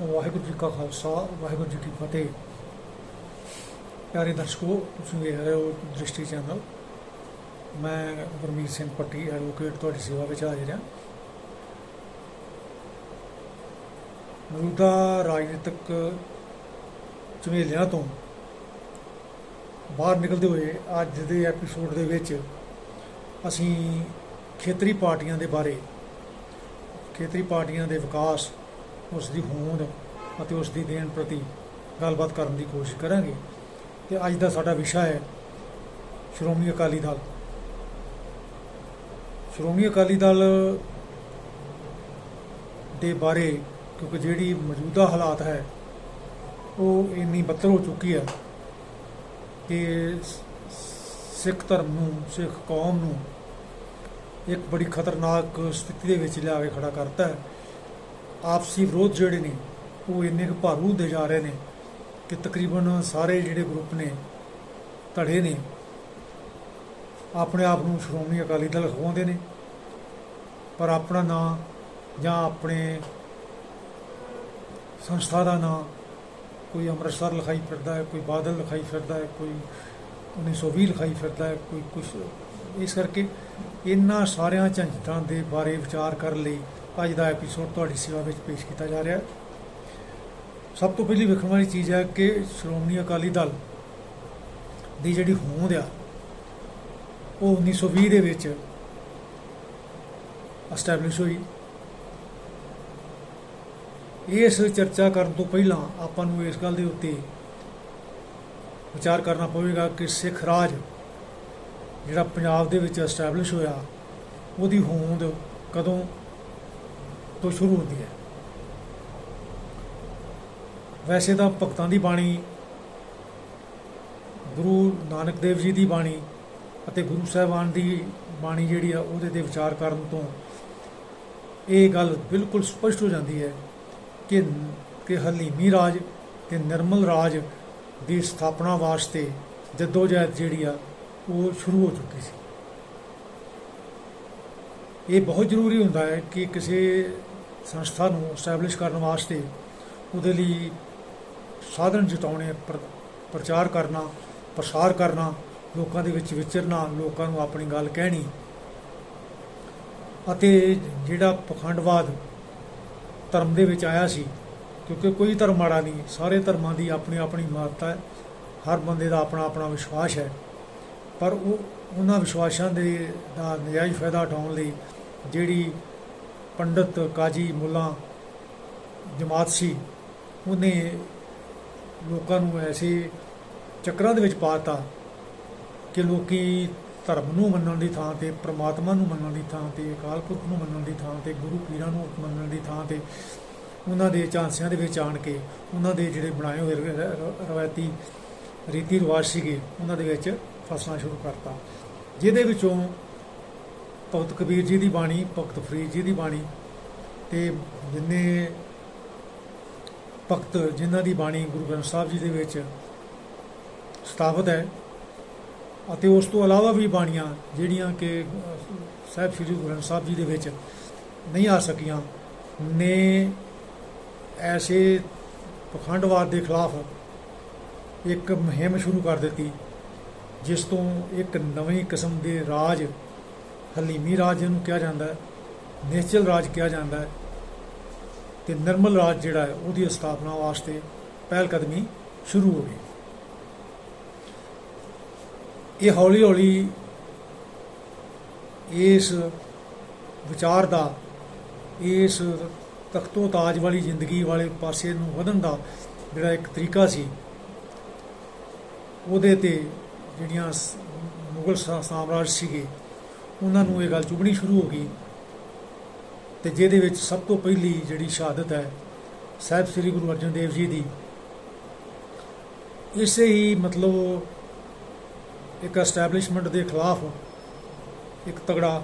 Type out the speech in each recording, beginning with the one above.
ਵਾਹਿਗੁਰੂ ਜੀ ਕਾ ਖਾਲਸਾ, ਵਾਹਿਗੁਰੂ ਜੀ ਕੀ ਫਤਿਹ। ਪਿਆਰੇ ਦਰਸ਼ਕੋ, ਤੁਸੀਂ ਵੇਖ ਰਹੇ ਹੋ ਦ੍ਰਿਸ਼ਟੀ ਚੈਨਲ। ਮੈਂ ਗੁਰਮੀਤ ਸਿੰਘ ਪੱਟੀ ਐਡਵੋਕੇਟ ਤੁਹਾਡੀ ਸੇਵਾ ਵਿੱਚ ਹਾਜ਼ਰ ਹਾਂ। ਮੌਜੂਦਾ ਰਾਜਨੀਤਿਕ ਝਮੇਲਿਆਂ ਤੋਂ ਬਾਹਰ ਨਿਕਲਦੇ ਹੋਏ ਅੱਜ ਦੇ ਐਪੀਸੋਡ ਦੇ ਵਿੱਚ ਅਸੀਂ ਖੇਤਰੀ ਪਾਰਟੀਆਂ ਦੇ ਬਾਰੇ, ਖੇਤਰੀ ਪਾਰਟੀਆਂ ਦੇ ਵਿਕਾਸ ਉਸ ਦੀ ਹੋਂਦ ਅਤੇ ਉਸ ਦੀ ਦੇਣ ਪ੍ਰਤੀ ਗੱਲਬਾਤ ਕਰਨ ਦੀ ਕੋਸ਼ਿਸ਼ ਕਰਾਂਗੇ। ਤੇ ਅੱਜ ਦਾ ਸਾਡਾ ਵਿਸ਼ਾ ਹੈ ਸ਼੍ਰੋਮਣੀ ਅਕਾਲੀ ਦਲ। ਸ਼੍ਰੋਮਣੀ ਅਕਾਲੀ ਦਲ ਦੇ ਬਾਰੇ ਕਿਉਂਕਿ ਜਿਹੜੀ ਮੌਜੂਦਾ ਹਾਲਾਤ ਹੈ, ਉਹ ਇੰਨੀ ਬੱਤਰ ਹੋ ਚੁੱਕੀ ਹੈ ਕਿ ਸਿੱਖ ਧਰਮ ਨੂੰ, ਸਿੱਖ ਕੌਮ ਨੂੰ ਇੱਕ ਬੜੀ ਖਤਰਨਾਕ ਸਥਿਤੀ ਦੇ ਵਿੱਚ ਲਿਆ ਕੇ ਖੜਾ ਕਰਤਾ ਹੈ। ਆਪਸੀ ਵਿਰੋਧ ਜਿਹੜੇ ਨੇ, ਉਹ ਇੰਨੇ ਕੁ ਭਾਰੂ ਹੁੰਦੇ ਜਾ ਰਹੇ ਨੇ ਕਿ ਤਕਰੀਬਨ ਸਾਰੇ ਜਿਹੜੇ ਗਰੁੱਪ ਨੇ, ਧੜੇ ਨੇ, ਆਪਣੇ ਆਪ ਨੂੰ ਸ਼੍ਰੋਮਣੀ ਅਕਾਲੀ ਦਲ ਖਵਾਉਂਦੇ ਨੇ। ਪਰ ਆਪਣਾ ਨਾਂ ਜਾਂ ਆਪਣੇ ਸੰਸਥਾ ਦਾ ਨਾਂ, ਕੋਈ ਅੰਮ੍ਰਿਤਸਰ ਲਿਖਾਈ ਫਿਰਦਾ ਹੈ, ਕੋਈ ਬਾਦਲ ਲਿਖਾਈ ਫਿਰਦਾ ਹੈ, ਕੋਈ 1920 ਲਿਖਾਈ ਫਿਰਦਾ ਹੈ, ਕੋਈ ਕੁਝ ਇਸ ਕਰਕੇ ਇਹਨਾਂ ਸਾਰਿਆਂ ਝੰਜਟਾਂ ਦੇ ਬਾਰੇ ਵਿਚਾਰ ਕਰਨ ਲਈ ਅੱਜ ਦਾ ਐਪੀਸੋਡ ਤੁਹਾਡੀ ਸੇਵਾ ਵਿੱਚ ਪੇਸ਼ ਕੀਤਾ ਜਾ ਰਿਹਾ ਹੈ। ਸਭ ਤੋਂ ਪਹਿਲੀ ਵੇਖਣ ਵਾਲੀ ਚੀਜ਼ ਹੈ ਕਿ ਸ਼੍ਰੋਮਣੀ ਅਕਾਲੀ ਦਲ ਦੀ ਜਿਹੜੀ ਹੋਂਦ ਆ, ਉਹ 1920 ਦੇ ਵਿੱਚ ਐਸਟੈਬਲਿਸ਼ ਹੋਈ। ਇਸ ਚਰਚਾ ਕਰਨ ਤੋਂ ਪਹਿਲਾਂ ਆਪਾਂ ਨੂੰ ਇਸ ਗੱਲ ਦੇ ਉੱਤੇ ਵਿਚਾਰ ਕਰਨਾ ਪਵੇਗਾ ਕਿ ਸਿੱਖ ਰਾਜ ਜਿਹੜਾ ਪੰਜਾਬ ਦੇ ਵਿੱਚ ਐਸਟੈਬਲਿਸ਼ ਹੋਇਆ, ਉਹਦੀ ਹੋਂਦ ਕਦੋਂ ਤੋਂ ਸ਼ੁਰੂ ਹੁੰਦੀ ਹੈ? ਵੈਸੇ ਤਾਂ ਭਗਤਾਂ ਦੀ ਬਾਣੀ, ਗੁਰੂ ਨਾਨਕ ਦੇਵ ਜੀ ਦੀ ਬਾਣੀ ਅਤੇ ਗੁਰੂ ਸਾਹਿਬਾਨ ਦੀ ਬਾਣੀ ਜਿਹੜੀ ਆ, ਉਹਦੇ ਤੇ ਵਿਚਾਰ ਕਰਨ ਤੋਂ ਇਹ ਗੱਲ ਬਿਲਕੁਲ ਸਪਸ਼ਟ ਹੋ ਜਾਂਦੀ ਹੈ ਕਿ ਕਿ ਹਲੀਮੀ ਰਾਜ ਤੇ ਨਿਰਮਲ ਰਾਜ ਦੀ ਸਥਾਪਨਾ ਵਾਸਤੇ ਜਦੋਜਹਿਦ ਜਿਹੜੀ ਆ ਉਹ ਸ਼ੁਰੂ ਹੋ ਚੁੱਕੀ ਸੀ। ਇਹ ਬਹੁਤ ਜ਼ਰੂਰੀ ਹੁੰਦਾ ਹੈ ਕਿ ਕਿਸੇ ਸੰਸਥਾ ਨੂੰ ਐਸਟੈਬਲਿਸ਼ ਕਰਨ ਵਾਸਤੇ ਉਹਦੇ ਲਈ ਸਾਧਨ ਜਟਾਉਣੇ ਪ੍ਰ- ਪ੍ਰਚਾਰ ਕਰਨਾ, ਪ੍ਰਸਾਰ ਕਰਨਾ, ਲੋਕਾਂ ਦੇ ਵਿੱਚ ਵਿਚਰਨਾ, ਲੋਕਾਂ ਨੂੰ ਆਪਣੀ ਗੱਲ ਕਹਿਣੀ ਅਤੇ ਜਿਹੜਾ ਪਖੰਡਵਾਦ ਧਰਮ ਦੇ ਵਿੱਚ ਆਇਆ ਸੀ, ਕਿਉਂਕਿ ਕੋਈ ਧਰਮ ਮਾੜਾ ਨਹੀਂ, ਸਾਰੇ ਧਰਮਾਂ ਦੀ ਆਪਣੀ ਆਪਣੀ ਮਹੱਤਤਾ ਹੈ, ਹਰ ਬੰਦੇ ਦਾ ਆਪਣਾ ਆਪਣਾ ਵਿਸ਼ਵਾਸ ਹੈ। ਪਰ ਉਹ ਉਹਨਾਂ ਵਿਸ਼ਵਾਸਾਂ ਦੇ ਦਾ ਨਜਾਇਜ਼ ਫਾਇਦਾ ਉਠਾਉਣ ਲਈ ਜਿਹੜੀ ਪੰਡਤ ਕਾਜੀ ਮੁੱਲਾ ਜਮਾਤ ਸੀ, ਉਹਨੇ ਲੋਕਾਂ ਨੂੰ ਐਸੇ ਚੱਕਰਾਂ ਦੇ ਵਿੱਚ ਪਾਤਾ ਕਿ ਲੋਕੀ ਧਰਮ ਨੂੰ ਮੰਨਣ ਦੀ ਥਾਂ ਤੇ, ਪ੍ਰਮਾਤਮਾ ਨੂੰ ਮੰਨਣ ਦੀ ਥਾਂ ਤੇ, ਅਕਾਲ ਪੁਰਖ ਨੂੰ ਮੰਨਣ ਦੀ ਥਾਂ ਤੇ, ਗੁਰੂ ਪੀਰਾਂ ਨੂੰ ਮੰਨਣ ਦੀ ਥਾਂ ਤੇ, ਉਹਨਾਂ ਦੇ ਝਾਂਸਿਆਂ ਦੇ ਵਿੱਚ ਆਣ ਕੇ ਉਹਨਾਂ ਦੇ ਜਿਹੜੇ ਬਣਾਏ ਹੋਏ ਰਵਾਇਤੀ ਰੀਤੀ ਰਿਵਾਜ ਸੀਗੇ, ਉਹਨਾਂ ਦੇ ਵਿੱਚ ਫਸਣਾ ਸ਼ੁਰੂ ਕਰਤਾ। ਜਿਹਦੇ ਵਿੱਚੋਂ ਭਗਤ ਕਬੀਰ ਜੀ ਦੀ ਬਾਣੀ, ਭਗਤ ਫਰੀਦ ਜੀ ਦੀ ਬਾਣੀ ਤੇ ਜਿੰਨੇ ਭਗਤ ਜਿਨ੍ਹਾਂ ਦੀ ਬਾਣੀ ਗੁਰੂ ਗ੍ਰੰਥ ਸਾਹਿਬ ਜੀ ਦੇ ਵਿੱਚ ਸਥਾਪਿਤ ਹੈ ਅਤੇ ਉਸ ਤੋਂ ਇਲਾਵਾ ਵੀ ਬਾਣੀਆਂ ਜਿਹੜੀਆਂ ਕਿ ਸਾਹਿਬ ਸ੍ਰੀ ਗੁਰੂ ਗ੍ਰੰਥ ਸਾਹਿਬ ਜੀ ਦੇ ਵਿੱਚ ਨਹੀਂ ਆ ਸਕੀਆਂ, ਨੇ ਐਸੇ ਪਖੰਡਵਾਦ ਦੇ ਖਿਲਾਫ ਇੱਕ ਮੁਹਿੰਮ ਸ਼ੁਰੂ ਕਰ ਦਿੱਤੀ ਜਿਸ ਤੋਂ ਇੱਕ ਨਵੀਂ ਕਿਸਮ ਦੇ ਰਾਜ ਹਲੀਮੀ ਰਾਜ ਜਿਹਨੂੰ ਕਿਹਾ ਜਾਂਦਾ ਹੈ, ਨਿਸ਼ਚਲ ਰਾਜ ਕਿਹਾ ਜਾਂਦਾ ਹੈ, ਤੇ ਨਿਰਮਲ ਰਾਜ ਜਿਹੜਾ ਹੈ, ਉਹਦੀ ਸਥਾਪਨਾ ਵਾਸਤੇ ਪਹਿਲ ਕਦਮੀ ਸ਼ੁਰੂ ਹੋ ਗਈ। ਇਹ ਹੌਲੀ ਹੌਲੀ ਇਸ ਵਿਚਾਰ ਦਾ, ਇਸ ਤਖਤੋ ਤਾਜ ਵਾਲੀ ਜ਼ਿੰਦਗੀ ਵਾਲੇ ਪਾਸੇ ਨੂੰ ਵਧਣ ਦਾ ਜਿਹੜਾ ਇੱਕ ਤਰੀਕਾ ਸੀ, ਉਹਦੇ ਤੇ ਜਿਹੜੀਆਂ ਸ- ਮੁਗਲ ਸਾਮਰਾਜ ਸੀਗੇ, ਉਹਨਾਂ ਨੂੰ ਇਹ ਗੱਲ ਚੁਭਣੀ ਸ਼ੁਰੂ ਹੋ ਗਈ। ਤੇ ਜਿਹਦੇ ਵਿੱਚ ਸਭ ਤੋਂ ਪਹਿਲੀ ਜਿਹੜੀ ਸ਼ਹਾਦਤ ਹੈ, ਸਾਹਿਬ ਸ੍ਰੀ ਗੁਰੂ ਅਰਜਨ ਦੇਵ ਜੀ ਦੀ। ਇਸੇ ਹੀ ਮਤਲਬ ਇੱਕ ਐਸਟੈਬਲਿਸ਼ਮੈਂਟ ਦੇ ਖਿਲਾਫ ਇੱਕ ਤਗੜਾ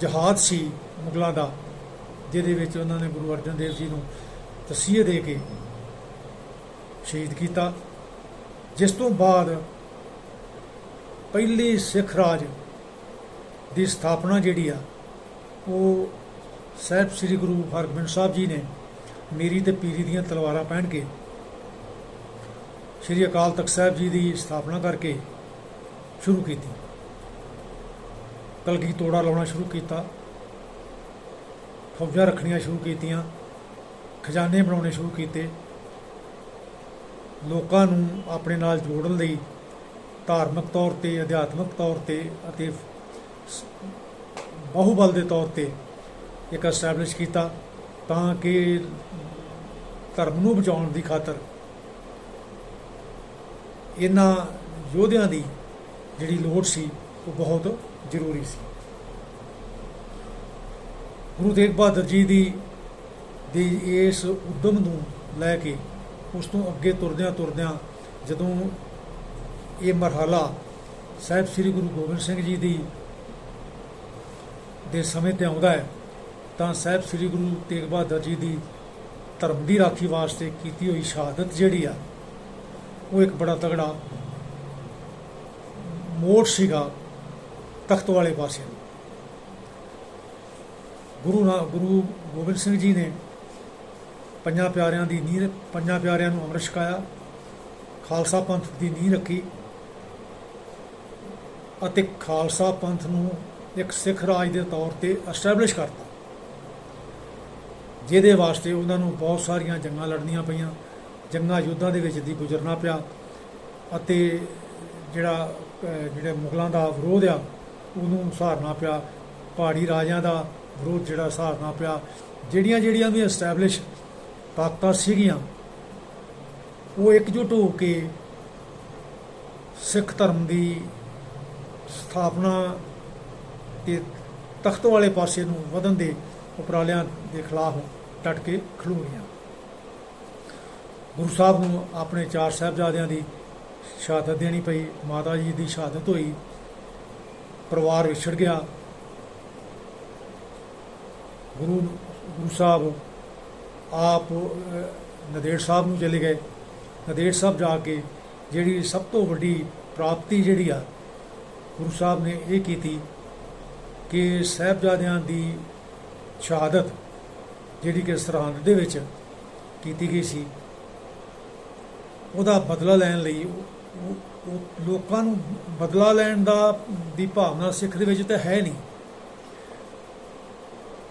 ਜਹਾਦ ਸੀ ਮੁਗਲਾਂ ਦਾ, ਜਿਹਦੇ ਵਿੱਚ ਉਹਨਾਂ ਨੇ ਗੁਰੂ ਅਰਜਨ ਦੇਵ ਜੀ ਨੂੰ ਤਸੀਹੇ ਦੇ ਕੇ ਸ਼ਹੀਦ ਕੀਤਾ। ਜਿਸ ਤੋਂ ਬਾਅਦ ਪਹਿਲੀ ਸਿੱਖ ਰਾਜ ਦੀ ਸਥਾਪਨਾ ਜਿਹੜੀ ਆ, ਉਹ ਸਾਹਿਬ ਸ੍ਰੀ ਗੁਰੂ ਹਰਗੋਬਿੰਦ ਸਾਹਿਬ ਜੀ ਨੇ ਮੇਰੀ ਤੇ ਪੀਰੀ ਦੀਆਂ ਤਲਵਾਰਾਂ ਪਹਿਨ ਕੇ ਸ਼੍ਰੀ ਅਕਾਲ ਤਖਤ ਸਾਹਿਬ ਜੀ ਦੀ ਸਥਾਪਨਾ ਕਰਕੇ ਸ਼ੁਰੂ ਕੀਤੀ। ਕਲਗੀ ਤੋੜਾ ਲਾਉਣਾ ਸ਼ੁਰੂ ਕੀਤਾ, ਫੌਜਾਂ ਰੱਖਣੀਆਂ ਸ਼ੁਰੂ ਕੀਤੀਆਂ, ਖਜ਼ਾਨੇ ਬਣਾਉਣੇ ਸ਼ੁਰੂ ਕੀਤੇ। ਲੋਕਾਂ ਨੂੰ ਆਪਣੇ ਨਾਲ ਜੋੜਨ ਲਈ ਧਾਰਮਿਕ ਤੌਰ ਤੇ, ਅਧਿਆਤਮਿਕ ਤੌਰ ਤੇ ਅਤੇ ਸ- ਬਾਹੂਬਲ ਦੇ ਤੌਰ ਤੇ ਇੱਕ ਐਸਟੈਬਲਿਸ਼ ਕੀਤਾ ਤਾਂ ਕਿ ਧਰਮ ਨੂੰ ਬਚਾਉਣ ਦੀ ਖਾਤਰ ਇਹਨਾਂ ਯੋਧਿਆਂ ਦੀ ਜਿਹੜੀ ਲੋੜ ਸੀ, ਉਹ ਬਹੁਤ ਜ਼ਰੂਰੀ ਸੀ। ਗੁਰੂ ਤੇਗ ਬਹਾਦਰ ਜੀ ਦੀ ਦੀ ਇਸ ਉਦਮ ਨੂੰ ਲੈ ਕੇ ਉਸ ਤੋਂ ਅੱਗੇ ਤੁਰਦਿਆਂ ਤੁਰਦਿਆਂ ਜਦੋਂ ਇਹ ਮਰਹਲਾ ਸਾਹਿਬ ਸ੍ਰੀ ਗੁਰੂ ਗੋਬਿੰਦ ਸਿੰਘ ਜੀ ਦੀ ਦੇ ਸਮੇਂ ਤੇ ਆਉਂਦਾ ਹੈ, ਤਾਂ ਸਾਹਿਬ ਸ੍ਰੀ ਗੁਰੂ ਤੇਗ ਬਹਾਦਰ ਜੀ ਦੀ ਧਰਮ ਦੀ ਰਾਖੀ ਵਾਸਤੇ ਕੀਤੀ ਹੋਈ ਸ਼ਹਾਦਤ ਜਿਹੜੀ ਆ, ਉਹ ਇੱਕ ਬੜਾ ਤਗੜਾ ਮੋੜ ਸੀਗਾ ਤਖਤ ਵਾਲੇ ਪਾਸੇ ਨੂੰ। ਗੁਰੂ ਨਾ, ਗੁਰੂ ਗੋਬਿੰਦ ਸਿੰਘ ਜੀ ਨੇ ਪੰਜਾਂ ਪਿਆਰਿਆਂ ਦੀ ਨੀਂਹ, ਪੰਜਾਂ ਪਿਆਰਿਆਂ ਨੂੰ ਅੰਮ੍ਰਿਤ ਛਕਾਇਆ, ਖਾਲਸਾ ਪੰਥ ਦੀ ਨੀਂਹ ਰੱਖੀ ਅਤੇ ਖਾਲਸਾ ਪੰਥ ਨੂੰ ਇੱਕ ਸਿੱਖ ਰਾਜ ਦੇ ਤੌਰ ਤੇ ਐਸਟੈਬਲਿਸ਼ ਕਰਤਾ। ਜਿਹਦੇ ਵਾਸਤੇ ਉਹਨਾਂ ਨੂੰ ਬਹੁਤ ਸਾਰੀਆਂ ਜੰਗਾਂ ਲੜਨੀਆਂ ਪਈਆਂ ਜੰਗਾਂ ਯੁੱਧਾਂ ਦੇ ਵਿੱਚ ਦੀ ਗੁਜ਼ਰਨਾ ਪਿਆ ਅਤੇ ਜਿਹੜਾ ਅਹ, ਜਿਹੜੇ ਮੁਗਲਾਂ ਦਾ ਵਿਰੋਧ ਆ ਉਹਨੂੰ ਸਹਾਰਨਾ ਪਿਆ। ਪਹਾੜੀ ਰਾਜਿਆਂ ਦਾ ਵਿਰੋਧ ਜਿਹੜਾ ਸਹਾਰਨਾ ਪਿਆ। ਜਿਹੜੀਆਂ ਜਿਹੜੀਆਂ ਵੀ ਐਸਟੈਬਲਿਸ਼ ਤਾਕਤਾਂ ਸੀਗੀਆਂ ਉਹ ਇਕਜੁੱਟ ਹੋ ਕੇ ਸਿੱਖ ਧਰਮ ਦੀ ਸਥਾਪਨਾ ਤੇ ਤਖਤ ਵਾਲੇ ਪਾਸੇ ਨੂੰ ਵਧਣ ਦੇ ਉਪਰਾਲਿਆਂ ਦੇ ਖਿਲਾਫ ਡਟ ਕੇ ਖਲੋਰੀਆਂ ਗੁਰੂ ਸਾਹਿਬ ਨੂੰ ਆਪਣੇ ਚਾਰ ਸਾਹਿਬਜ਼ਾਦਿਆਂ ਦੀ ਸ਼ਹਾਦਤ ਦੇਣੀ ਪਈ, ਮਾਤਾ ਜੀ ਦੀ ਸ਼ਹਾਦਤ ਹੋਈ, ਪਰਿਵਾਰ ਵਿਛੜ ਗਿਆ। ਗੁਰੂ ਗੁਰੂ ਸਾਹਿਬ ਆਪ ਨਦੇੜ ਸਾਹਿਬ ਨੂੰ ਚਲੇ ਗਏ। ਨਦੇੜ ਸਾਹਿਬ ਜਾ ਕੇ ਜਿਹੜੀ ਸਭ ਤੋਂ ਵੱਡੀ ਪ੍ਰਾਪਤੀ ਜਿਹੜੀ ਆ ਗੁਰੂ ਸਾਹਿਬ ਨੇ ਇਹ ਕੀਤੀ ਕਿ ਸਾਹਿਬਜ਼ਾਦਿਆਂ ਦੀ ਸ਼ਹਾਦਤ ਜਿਹੜੀ ਕਿ ਸਰਹੰਦ ਦੇ ਵਿੱਚ ਕੀਤੀ ਗਈ ਸੀ, ਉਹਦਾ ਬਦਲਾ ਲੈਣ ਲਈ ਉਹ ਲੋਕਾਂ ਨੂੰ ਬਦਲਾ ਲੈਣ ਦਾ, ਦੀ ਭਾਵਨਾ ਸਿੱਖ ਦੇ ਵਿੱਚ ਤਾਂ ਹੈ ਨਹੀਂ।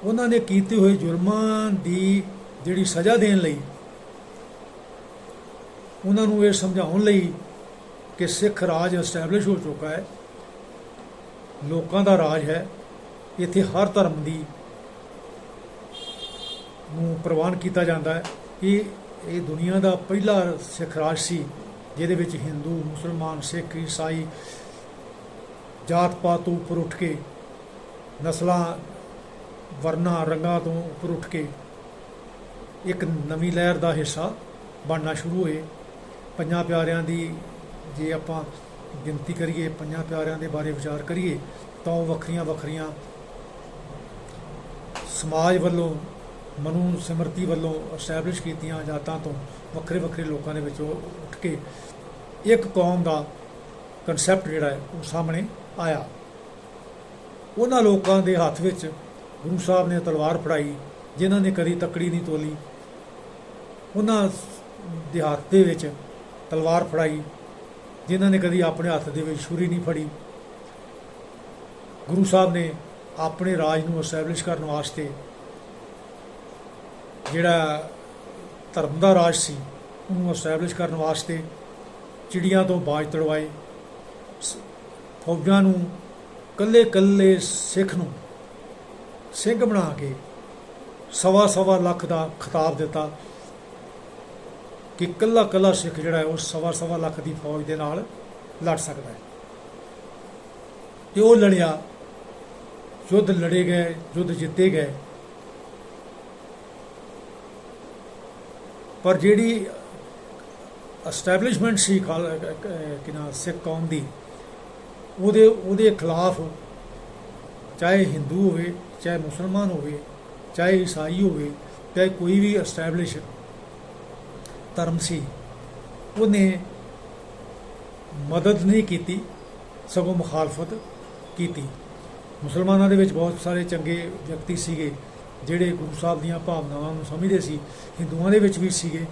ਉਹਨਾਂ ਨੇ ਕੀਤੇ ਹੋਏ ਜੁਰਮਾਂ ਦੀ ਜਿਹੜੀ ਸਜ਼ਾ ਦੇਣ ਲਈ, ਉਹਨਾਂ ਨੂੰ ਇਹ ਸਮਝਾਉਣ ਲਈ ਕਿ ਸਿੱਖ ਰਾਜ ਐਸਟੈਬਲਿਸ਼ ਹੋ ਚੁੱਕਾ ਹੈ। ਲੋਕਾਂ ਦਾ ਰਾਜ ਹੈ, ਇੱਥੇ ਹਰ ਧਰਮ ਦੀ ਨੂੰ ਪ੍ਰਵਾਨ ਕੀਤਾ ਜਾਂਦਾ ਹੈ ਇਹ ਇਹ ਦੁਨੀਆ ਦਾ ਪਹਿਲਾ ਸਿੱਖ ਰਾਜ ਸੀ, ਜਿਹਦੇ ਵਿੱਚ ਹਿੰਦੂ, ਮੁਸਲਮਾਨ, ਸਿੱਖ, ਈਸਾਈ ਜਾਤ ਪਾਤ ਤੋਂ ਉੱਪਰ ਉੱਠ ਕੇ ਨਸਲਾਂ, ਵਰਨਾ, ਰੰਗਾਂ ਤੋਂ ਉੱਪਰ ਉੱਠ ਕੇ ਇੱਕ ਨਵੀਂ ਲਹਿਰ ਦਾ ਹਿੱਸਾ ਬਣਨਾ ਸ਼ੁਰੂ ਹੋਏ। ਪੰਜਾਂ ਪਿਆਰਿਆਂ ਦੀ ਜੇ ਆਪਾਂ ਗਿਣਤੀ ਕਰੀਏ, ਪੰਜਾਂ ਪਿਆਰਿਆਂ ਦੇ ਬਾਰੇ ਵਿਚਾਰ ਕਰੀਏ, ਤਾਂ ਉਹ ਵੱਖਰੀਆਂ ਵੱਖਰੀਆਂ ਸਮਾਜ ਵੱਲੋਂ, ਮਨੂ ਸਿਮਰਤੀ ਵੱਲੋਂ ਐਸਟੈਬਲਿਸ਼ ਕੀਤੀਆਂ ਜਾਤਾਂ ਤੋਂ ਵੱਖਰੇ ਵੱਖਰੇ ਲੋਕਾਂ ਦੇ ਵਿੱਚੋਂ ਉੱਠ ਕੇ ਇੱਕ ਕੌਮ ਦਾ ਕਨਸੈਪਟ ਜਿਹੜਾ ਹੈ, ਉਹ ਸਾਹਮਣੇ ਆਇਆ। ਉਹਨਾਂ ਲੋਕਾਂ ਦੇ ਹੱਥ ਵਿੱਚ ਗੁਰੂ ਸਾਹਿਬ ਨੇ ਤਲਵਾਰ ਫੜਾਈ, ਜਿਨ੍ਹਾਂ ਨੇ ਕਦੀ ਤਕੜੀ ਨਹੀਂ ਤੋਲੀ। ਉਹਨਾਂ ਦੇ ਹੱਥ ਦੇ ਵਿੱਚ ਤਲਵਾਰ ਫੜਾਈ ਜਿਨ੍ਹਾਂ ਨੇ ਕਦੀ ਆਪਣੇ ਹੱਥ ਦੇ ਵਿੱਚ ਛੁਰੀ ਨਹੀਂ ਫੜੀ। ਗੁਰੂ ਸਾਹਿਬ ਨੇ ਆਪਣੇ ਰਾਜ ਨੂੰ ਐਸਟੈਬਲਿਸ਼ ਕਰਨ ਵਾਸਤੇ ਜਿਹੜਾ ਧਰਮ ਦਾ ਰਾਜ ਸੀ, ਉਹਨੂੰ ਐਸਟੈਬਲਿਸ਼ ਕਰਨ ਵਾਸਤੇ ਚਿੜੀਆਂ ਤੋਂ ਬਾਜ ਤੜਵਾਏ। ਸ- ਫੌਜਾਂ ਨੂੰ ਕੱਲੇ ਕੱਲੇ ਸਿੱਖ ਨੂੰ ਸਿੰਘ ਬਣਾ ਕੇ ਸਵਾ ਸਵਾ ਲੱਖ ਦਾ ਖਿਤਾਬ ਦਿੱਤਾ। ਕਿ ਕੱਲਾ ਕੱਲਾ ਸਿੱਖ ਜਿਹੜਾ ਹੈ ਉਹ ਸਵਾ ਸਵਾ ਲੱਖ ਦੀ ਫੌਜ ਦੇ ਨਾਲ ਲੜ ਸਕਦਾ ਹੈ। ਤੇ ਉਹ ਲੜਿਆ, ਯੁੱਧ ਲੜੇ ਗਏ, ਯੁੱਧ ਜਿੱਤੇ ਗਏ। ਪਰ ਜਿਹੜੀ ਐਸਟੈਬਲਿਸ਼ਮੈਂਟ ਸੀ ਖਾਲ- ਸਿੱਖ ਕੌਮ ਦੀ, ਉਹਦੇ ਉਹਦੇ ਖਿਲਾਫ ਚਾਹੇ ਹਿੰਦੂ ਹੋਵੇ, ਚਾਹੇ ਮੁਸਲਮਾਨ ਹੋਵੇ, ਚਾਹੇ ਈਸਾਈ ਹੋਵੇ, ਚਾਹੇ ਕੋਈ ਵੀ ਐਸਟੈਬਲਿਸ਼ ਧਰਮ ਸੀ, ਉਹਨੇ ਮਦਦ ਨਹੀਂ ਕੀਤੀ, ਸਗੋਂ ਮੁਖਾਲਫਤ ਕੀਤੀ। ਮੁਸਲਮਾਨਾਂ ਦੇ ਵਿੱਚ ਬਹੁਤ ਸਾਰੇ ਚੰਗੇ ਵਿਅਕਤੀ ਸੀਗੇ, ਜਿਹੜੇ ਗੁਰੂ ਸਾਹਿਬ ਦੀਆਂ ਭਾਵਨਾਵਾਂ ਨੂੰ ਸਮਝਦੇ ਸੀ। ਹਿੰਦੂਆਂ ਦੇ ਵਿੱਚ ਵੀ ਸੀਗੇ,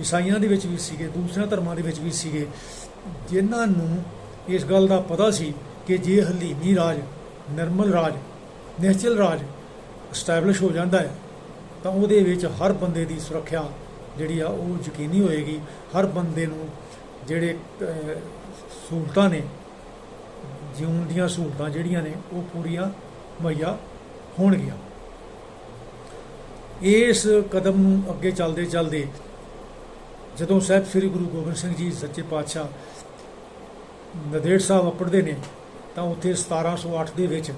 ਈਸਾਈਆਂ ਦੇ ਵਿੱਚ ਵੀ ਸੀਗੇ ਦੂਸਰੇ ਧਰਮਾਂ ਦੇ ਵਿੱਚ ਵੀ ਸੀਗੇ। ਜਿਨ੍ਹਾਂ ਨੂੰ ਇਸ ਗੱਲ ਦਾ ਪਤਾ ਸੀ ਕਿ ਜੇ ਹਲੀਮੀ ਰਾਜ, ਨਿਰਮਲ ਰਾਜ, ਨਿਸ਼ਚਲ ਰਾਜ ਸਟੈਬਲਿਸ਼ ਹੋ ਜਾਂਦਾ ਹੈ, ਤਾਂ ਉਹਦੇ ਵਿੱਚ ਹਰ ਬੰਦੇ ਦੀ ਸੁਰੱਖਿਆ ਜਿਹੜੀ ਆ, ਉਹ ਯਕੀਨੀ ਹੋਏਗੀ, ਹਰ ਬੰਦੇ ਨੂੰ ਜਿਹੜੇ ਸਹੂਲਤਾਂ ਨੇ ਜਿਉਣ ਦੀਆਂ ਸਹੂਲਤਾਂ ਜਿਹੜੀਆਂ ਨੇ, ਉਹ ਪੂਰੀਆਂ ਮੁਹੱਈਆ ਹੋਣਗੀਆਂ। ਇਸ ਕਦਮ ਨੂੰ ਅੱਗੇ ਚੱਲਦੇ ਚੱਲਦੇ, ਜਦੋਂ ਸਾਹਿਬ ਸ੍ਰੀ ਗੁਰੂ ਗੋਬਿੰਦ ਸਿੰਘ ਜੀ ਸੱਚੇ ਪਾਤਸ਼ਾਹ ਨਦੇੜ ਸਾਹਿਬ ਅੱਪੜਦੇ ਨੇ, ਤਾਂ ਉੱਥੇ 1708 ਦੇ ਵਿੱਚ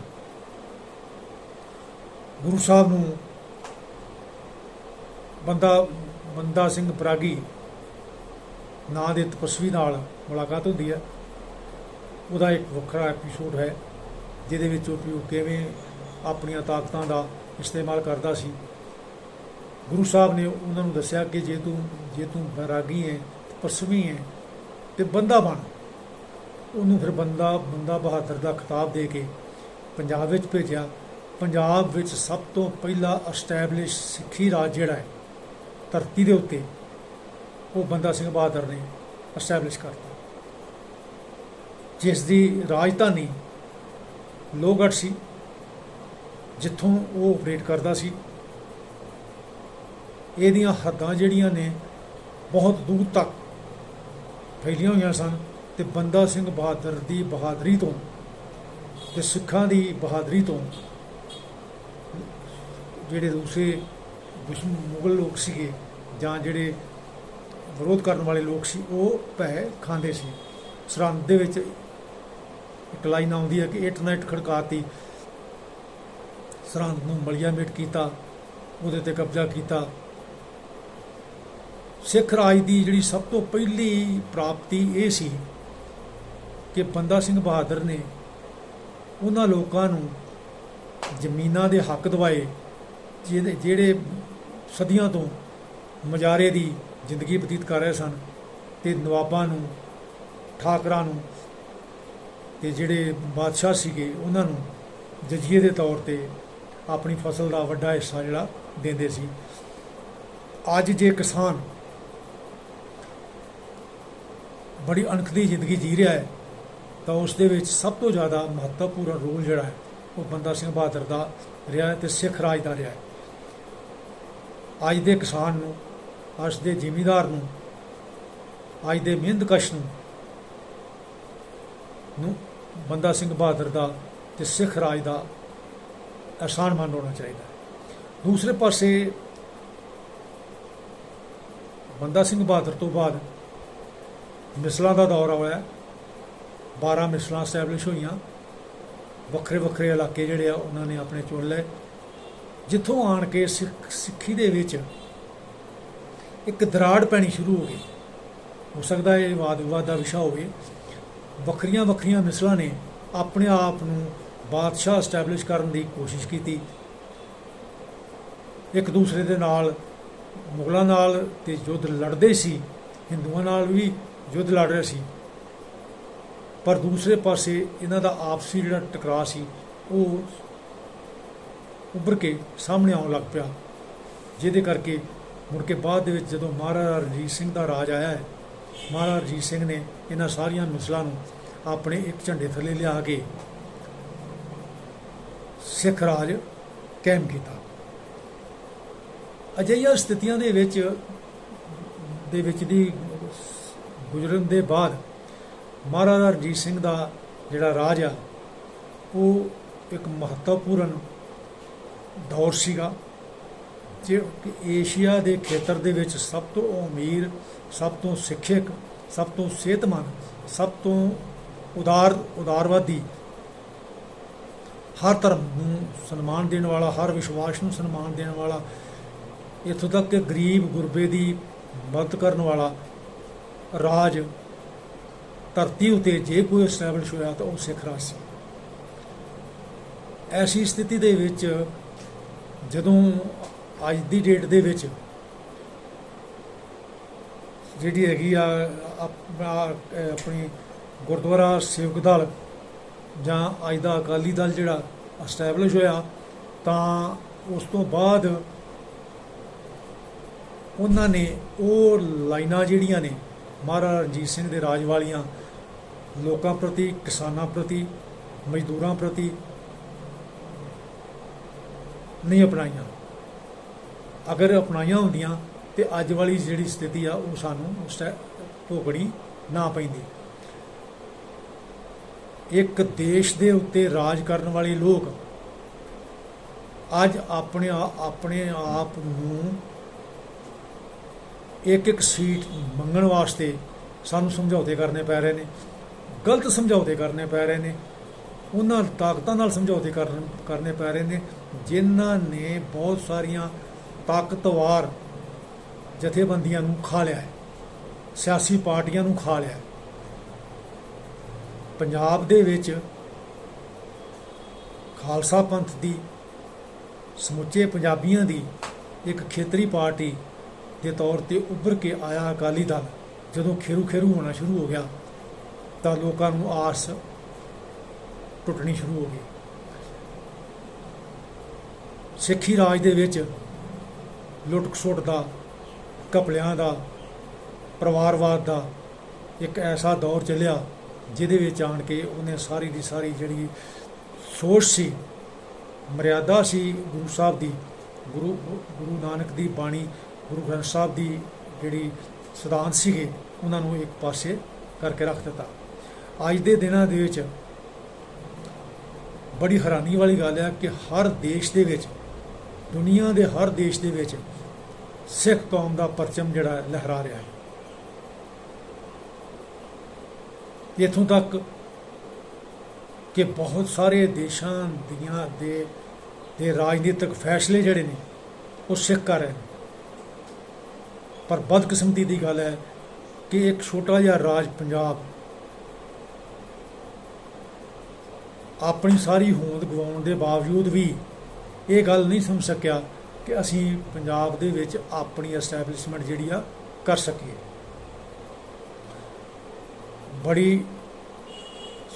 ਗੁਰੂ ਸਾਹਿਬ ਨੂੰ ਬੰਦਾ ਬੰਦਾ ਸਿੰਘ ਬਰਾਗੀ ਨਾਂ ਦੇ ਤਪਸਵੀ ਨਾਲ ਮੁਲਾਕਾਤ ਹੁੰਦੀ ਹੈ। ਉਹਦਾ ਇੱਕ ਵੱਖਰਾ ਐਪੀਸੋਡ ਹੈ, ਜਿਹਦੇ ਵਿੱਚ ਉਹ ਵੀ ਕਿਵੇਂ ਆਪਣੀਆਂ ਤਾਕਤਾਂ ਦਾ ਇਸਤੇਮਾਲ ਕਰਦਾ ਸੀ। ਗੁਰੂ ਸਾਹਿਬ ਨੇ ਉਹਨਾਂ ਨੂੰ ਦੱਸਿਆ ਕਿ ਜੇ ਤੂੰ ਜੇ ਤੂੰ ਬੈਰਾਗੀ ਹੈ, ਤਪਸਵੀ ਹੈ, ਤੇ ਬੰਦਾ ਬਣ। ਉਹਨੂੰ ਫਿਰ ਬੰਦਾ ਬੰਦਾ ਬਹਾਦਰ ਦਾ ਖਿਤਾਬ ਦੇ ਕੇ ਪੰਜਾਬ ਵਿੱਚ ਭੇਜਿਆ। ਪੰਜਾਬ ਵਿੱਚ ਸਭ ਤੋਂ ਪਹਿਲਾ ਐਸਟੈਬਲਿਸ਼ ਸਿੱਖੀ ਰਾਜ ਜਿਹੜਾ ਹੈ ਧਰਤੀ ਦੇ ਉੱਤੇ ਉਹ ਬੰਦਾ ਸਿੰਘ ਬਹਾਦਰ ਨੇ ਐਸਟੈਬਲਿਸ਼ ਕਰਤਾ। ਜਿਸ ਦੀ ਰਾਜਧਾਨੀ ਲੋਹਗੜ੍ਹ ਸੀ, ਜਿੱਥੋਂ ਉਹ ਆਪਰੇਟ ਕਰਦਾ ਸੀ। ਇਹਦੀਆਂ ਹੱਦਾਂ ਜਿਹੜੀਆਂ ਨੇ, ਬਹੁਤ ਦੂਰ ਤੱਕ ਫੈਲੀਆਂ ਹੋਈਆਂ ਸਨ ਤੇ ਬੰਦਾ ਸਿੰਘ ਬਹਾਦਰ ਦੀ ਬਹਾਦਰੀ ਤੋਂ ਤੇ ਸਿੱਖਾਂ ਦੀ ਬਹਾਦਰੀ ਤੋਂ ਜਿਹੜੇ ਦੂਸਰੇ ਮੁਗਲ ਲੋਕ ਸੀਗੇ ਜਾਂ ਜਿਹੜੇ ਵਿਰੋਧ ਕਰਨ ਵਾਲੇ ਲੋਕ ਸੀ, ਉਹ ਭੈ ਖਾਂਦੇ ਸੀ। ਸਰਹੰਦ ਦੇ ਵਿੱਚ ਇੱਕ ਲਾਈਨ ਆਉਂਦੀ ਹੈ ਕਿ ਇੱਟ ਨਾਲ ਇੱਟ ਖੜਕਾਤੀ। ਸਰਹੰਦ ਨੂੰ ਮਲਿਆ ਮਿਟ ਕੀਤਾ, ਉਹਦੇ ਤੇ ਕਬਜ਼ਾ ਕੀਤਾ। ਸਿੱਖ ਰਾਜ ਦੀ ਜਿਹੜੀ ਸਭ ਤੋਂ ਪਹਿਲੀ ਪ੍ਰਾਪਤੀ ਇਹ ਸੀ ਕਿ ਬੰਦਾ ਸਿੰਘ ਬਹਾਦਰ ਨੇ ਉਹਨਾਂ ਲੋਕਾਂ ਨੂੰ ਜ਼ਮੀਨਾਂ ਦੇ ਹੱਕ ਦਵਾਏ, ਜਿਹਦੇ ਜਿਹੜੇ ਸਦੀਆਂ ਤੋਂ ਮਜਾਰੇ ਦੀ ਜ਼ਿੰਦਗੀ ਬਤੀਤ ਕਰ ਰਹੇ ਸਨ ਤੇ ਨਵਾਬਾਂ ਨੂੰ, ਠਾਕਰਾਂ ਨੂੰ ਤੇ ਜਿਹੜੇ ਬਾਦਸ਼ਾਹ ਸੀਗੇ ਉਹਨਾਂ ਨੂੰ ਜਜੀਏ ਦੇ ਤੌਰ ਤੇ ਆਪਣੀ ਫਸਲ ਦਾ ਵੱਡਾ ਹਿੱਸਾ ਜਿਹੜਾ ਦਿੰਦੇ ਸੀ। ਅੱਜ ਜੇ ਕਿਸਾਨ ਬੜੀ ਅਣਖਦੀ ਜ਼ਿੰਦਗੀ ਜੀ ਰਿਹਾ ਹੈ, ਤਾਂ ਉਸ ਦੇ ਵਿੱਚ ਸਭ ਤੋਂ ਜ਼ਿਆਦਾ ਮਹੱਤਵਪੂਰਨ ਰੋਲ ਜਿਹੜਾ ਹੈ, ਉਹ ਬੰਦਾ ਸਿੰਘ ਬਹਾਦਰ ਦਾ ਰਿਹਾ ਹੈ ਤੇ ਸਿੱਖ ਰਾਜ ਦਾ ਰਿਹਾ ਹੈ। ਅੱਜ ਦੇ ਕਿਸਾਨ ਨੂੰ ਅੱਜ ਦੇ ਜ਼ਿਮੀਦਾਰ ਨੂੰ, ਅੱਜ ਦੇ ਮਿਹਨਤਕਸ਼ ਨੂੰ ਨੂੰ ਬੰਦਾ ਸਿੰਘ ਬਹਾਦਰ ਦਾ ਤੇ ਸਿੱਖ ਰਾਜ ਦਾ ਅਹਿਸਾਨ ਮੰਨ ਹੋਣਾ ਚਾਹੀਦਾ ਦੂਸਰੇ ਪਾਸੇ ਬੰਦਾ ਸਿੰਘ ਬਹਾਦਰ ਤੋਂ ਬਾਅਦ ਮਿਸਲਾਂ ਦਾ ਦੌਰ ਆਇਆ 12 ਮਿਸਲਾਂ ਸਟੈਬਲਿਸ਼ ਹੋਈਆਂ। ਵੱਖਰੇ ਵੱਖਰੇ ਇਲਾਕੇ ਜਿਹੜੇ ਆ, ਉਹਨਾਂ ਨੇ ਆਪਣੇ ਚੁਣ ਲਏ। ਜਿੱਥੋਂ ਆਣ ਕੇ ਸਿੱਖ ਸਿੱਖੀ ਦੇ ਵਿੱਚ ਇੱਕ ਦਰਾੜ ਪੈਣੀ ਸ਼ੁਰੂ ਹੋ ਗਈ। ਹੋ ਸਕਦਾ ਹੈ ਇਹ ਵਾਦ ਵਿਵਾਦ ਦਾ ਵਿਸ਼ਾ ਹੋਵੇ। ਵੱਖਰੀਆਂ ਵੱਖਰੀਆਂ ਮਿਸਲਾਂ ਨੇ ਆਪਣੇ ਆਪ ਨੂੰ ਬਾਦਸ਼ਾਹ ਸਟੈਬਲਿਸ਼ ਕਰਨ ਦੀ ਕੋਸ਼ਿਸ਼ ਕੀਤੀ। ਇੱਕ ਦੂਸਰੇ ਦੇ ਨਾਲ, ਮੁਗਲਾਂ ਨਾਲ ਤੇ ਯੁੱਧ ਲੜਦੇ ਸੀ। ਹਿੰਦੂਆਂ ਨਾਲ ਵੀ ਯੁੱਧ ਲੜ ਰਹੇ ਸੀ। ਪਰ ਦੂਸਰੇ ਪਾਸੇ ਇਹਨਾਂ ਦਾ ਆਪਸੀ ਜਿਹੜਾ ਟਕਰਾਅ ਸੀ, ਉਹ ਉੱਭਰ ਕੇ ਸਾਹਮਣੇ ਆਉਣ ਲੱਗ ਪਿਆ। ਜਿਹਦੇ ਕਰਕੇ ਮੁੜ ਕੇ ਬਾਅਦ ਦੇ ਵਿੱਚ ਜਦੋਂ ਮਹਾਰਾਜਾ ਰਣਜੀਤ ਸਿੰਘ ਦਾ ਰਾਜ ਆਇਆ ਹੈ, ਮਹਾਰਾਜਾ ਰਣਜੀਤ ਸਿੰਘ ਨੇ ਇਹਨਾਂ ਸਾਰੀਆਂ ਮਿਸਲਾਂ ਨੂੰ ਆਪਣੇ ਇੱਕ ਝੰਡੇ ਥੱਲੇ ਲਿਆ ਕੇ ਸਿੱਖ ਰਾਜ ਕਾਇਮ ਕੀਤਾ। ਅਜਿਹੀਆਂ ਸਥਿਤੀਆਂ ਦੇ ਵਿੱਚ ਦੇ ਵਿੱਚ ਦੀ ਗੁਜ਼ਰਨ ਦੇ ਬਾਅਦ ਮਹਾਰਾਜਾ ਰਣਜੀਤ ਸਿੰਘ ਦਾ ਜਿਹੜਾ ਰਾਜ ਆ, ਉਹ ਇੱਕ ਮਹੱਤਵਪੂਰਨ ਦੌਰ ਸੀਗਾ। ਜੇ ਏਸ਼ੀਆ ਦੇ ਖੇਤਰ ਦੇ ਵਿੱਚ ਸਭ ਤੋਂ ਅਮੀਰ, ਸਭ ਤੋਂ ਸਿੱਖਿਅਕ, ਸਭ ਤੋਂ ਸਿਹਤਮੰਦ, ਸਭ ਤੋਂ ਉਦਾਰ, ਉਦਾਰਵਾਦੀ, ਹਰ ਧਰਮ ਨੂੰ ਸਨਮਾਨ ਦੇਣ ਵਾਲਾ, ਹਰ ਵਿਸ਼ਵਾਸ ਨੂੰ ਸਨਮਾਨ ਦੇਣ ਵਾਲਾ, ਇੱਥੋਂ ਤੱਕ ਕਿ ਗਰੀਬ ਗੁਰਬੇ ਦੀ ਮਦਦ ਕਰਨ ਵਾਲਾ ਰਾਜ ਧਰਤੀ ਉਤੇ ਜੇ ਕੋਈ ਐਸਟੈਬਲਿਸ਼ ਹੋਇਆ ਤਾਂ ਉਹ ਸਿੱਖ ਰਾਜ ਸੀ। ਐਸੀ ਸਥਿਤੀ ਦੇ ਵਿੱਚ ਜਦੋਂ ਅੱਜ ਦੀ ਡੇਟ ਦੇ ਵਿੱਚ ਜਿਹੜੀ ਹੈਗੀ ਆ ਆਪਣੀ ਗੁਰਦੁਆਰਾ ਸੇਵਕ ਦਲ ਜਾਂ ਅੱਜ ਦਾ ਅਕਾਲੀ ਦਲ ਜਿਹੜਾ ਐਸਟੈਬਲਿਸ਼ ਹੋਇਆ, ਤਾਂ ਉਸ ਤੋਂ ਬਾਅਦ ਉਹਨਾਂ ਨੇ ਉਹ ਲਾਈਨਾਂ ਜਿਹੜੀਆਂ ਨੇ, ਮਹਾਰਾਜਾ ਰਣਜੀਤ ਸਿੰਘ ਦੇ ਰਾਜ ਵਾਲੀਆਂ, ਲੋਕਾਂ ਪ੍ਰਤੀ, ਕਿਸਾਨਾਂ ਪ੍ਰਤੀ, ਮਜ਼ਦੂਰਾਂ ਪ੍ਰਤੀ ਨਹੀਂ ਅਪਣਾਈਆਂ। ਅਗਰ ਅਪਣਾਈਆਂ ਹੁੰਦੀਆਂ ਤੇ ਅੱਜ ਵਾਲੀ ਜਿਹੜੀ ਸਥਿਤੀ ਆ, ਉਹ ਸਾਨੂੰ ਉਸ ਟੈ, ਭੋਗਣੀ ਨਾ ਪੈਂਦੀ। ਇੱਕ ਦੇਸ਼ ਦੇ ਉੱਤੇ ਰਾਜ ਕਰਨ ਵਾਲੇ ਲੋਕ ਅੱਜ ਆਪਣੇ ਆਪਣੇ ਆਪ ਨੂੰ ਇੱਕ ਇੱਕ ਸੀਟ ਮੰਗਣ ਵਾਸਤੇ ਸਾਨੂੰ ਸਮਝੌਤੇ ਕਰਨੇ ਪੈ ਰਹੇ ਨੇ, ਗਲਤ ਸਮਝੌਤੇ ਕਰਨੇ ਪੈ ਰਹੇ ਨੇ, ਉਹਨਾਂ ਤਾਕਤਾਂ ਨਾਲ ਸਮਝੌਤੇ ਕਰਨ, ਕਰਨੇ ਪੈ ਰਹੇ ਨੇ, ਜਿਨ੍ਹਾਂ ਨੇ ਬਹੁਤ ਸਾਰੀਆਂ ਤਾਕਤਵਾਰ ਜਥੇਬੰਦੀਆਂ ਨੂੰ ਖਾ ਲਿਆ ਹੈ, ਸਿਆਸੀ ਪਾਰਟੀਆਂ ਨੂੰ ਖਾ ਲਿਆ ਹੈ। ਪੰਜਾਬ ਦੇ ਵਿੱਚ ਖਾਲਸਾ ਪੰਥ ਦੀ ਸਮੁੱਚੇ ਪੰਜਾਬੀਆਂ ਦੀ ਇੱਕ ਖੇਤਰੀ ਪਾਰਟੀ ਦੇ ਤੌਰ ਤੇ ਉੱਭਰ ਕੇ ਆਇਆ ਅਕਾਲੀ ਦਲ, ਜਦੋਂ ਖੇਰੂ ਖੇਰੂ ਹੋਣਾ ਸ਼ੁਰੂ ਹੋ ਗਿਆ, ਤਾਂ ਲੋਕਾਂ ਨੂੰ ਆਸ ਟੁੱਟਣੀ ਸ਼ੁਰੂ ਹੋ ਗਈ। ਸਿੱਖੀ ਰਾਜ ਦੇ ਵਿੱਚ ਲੁੱਟ ਖਸੁੱਟ ਦਾ ਕਪਲਿਆਂ ਦਾ, ਪਰਿਵਾਰਵਾਦ ਦਾ ਇੱਕ ਐਸਾ ਦੌਰ ਚੱਲਿਆ ਜਿਹਦੇ ਵਿੱਚ ਆਣ ਕੇ ਉਹਨੇ ਸਾਰੀ ਦੀ ਸਾਰੀ ਜਿਹੜੀ ਸੋਚ ਸੀ, ਮਰਿਆਦਾ ਸੀ ਗੁਰੂ ਸਾਹਿਬ ਦੀ, ਗੁਰੂ ਗੁਰੂ ਨਾਨਕ ਦੀ ਬਾਣੀ, ਗੁਰੂ ਗ੍ਰੰਥ ਸਾਹਿਬ ਦੀ ਜਿਹੜੀ ਸਿਧਾਂਤ ਸੀਗੇ, ਉਹਨਾਂ ਨੂੰ ਇੱਕ ਪਾਸੇ ਕਰਕੇ ਰੱਖ ਦਿੱਤਾ। ਅੱਜ ਦੇ ਦਿਨਾਂ ਦੇ ਵਿੱਚ ਬੜੀ ਹੈਰਾਨੀ ਵਾਲੀ ਗੱਲ ਹੈ ਕਿ ਹਰ ਦੇਸ਼ ਦੇ ਵਿੱਚ, ਦੁਨੀਆ ਦੇ ਹਰ ਦੇਸ਼ ਦੇ ਵਿੱਚ ਸਿੱਖ ਕੌਮ ਦਾ ਪਰਚਮ ਜਿਹੜਾ ਲਹਿਰਾ ਰਿਹਾ ਹੈ। ਇੱਥੋਂ ਤੱਕ ਕਿ ਬਹੁਤ ਸਾਰੇ ਦੇਸ਼ਾਂ ਦੀਆਂ ਦੇ ਦੇ ਰਾਜਨੀਤਿਕ ਫੈਸਲੇ ਜਿਹੜੇ ਨੇ, ਉਹ ਸਿੱਖ ਕਰ ਰਹੇ ਨੇ। ਪਰ ਬਦਕਿਸਮਤੀ ਦੀ ਗੱਲ ਹੈ ਕਿ ਇੱਕ ਛੋਟਾ ਜਿਹਾ ਰਾਜ ਪੰਜਾਬ ਆਪਣੀ ਸਾਰੀ ਹੋਂਦ ਗਵਾਉਣ ਦੇ ਬਾਵਜੂਦ ਵੀ ਇਹ ਗੱਲ ਨਹੀਂ ਸਮਝ ਸਕਿਆ ਕਿ ਅਸੀਂ ਪੰਜਾਬ ਦੇ ਵਿੱਚ ਆਪਣੀ ਐਸਟੈਬਲਿਸ਼ਮੈਂਟ ਜਿਹੜੀ ਆ ਕਰ ਸਕੀਏ। ਬੜੀ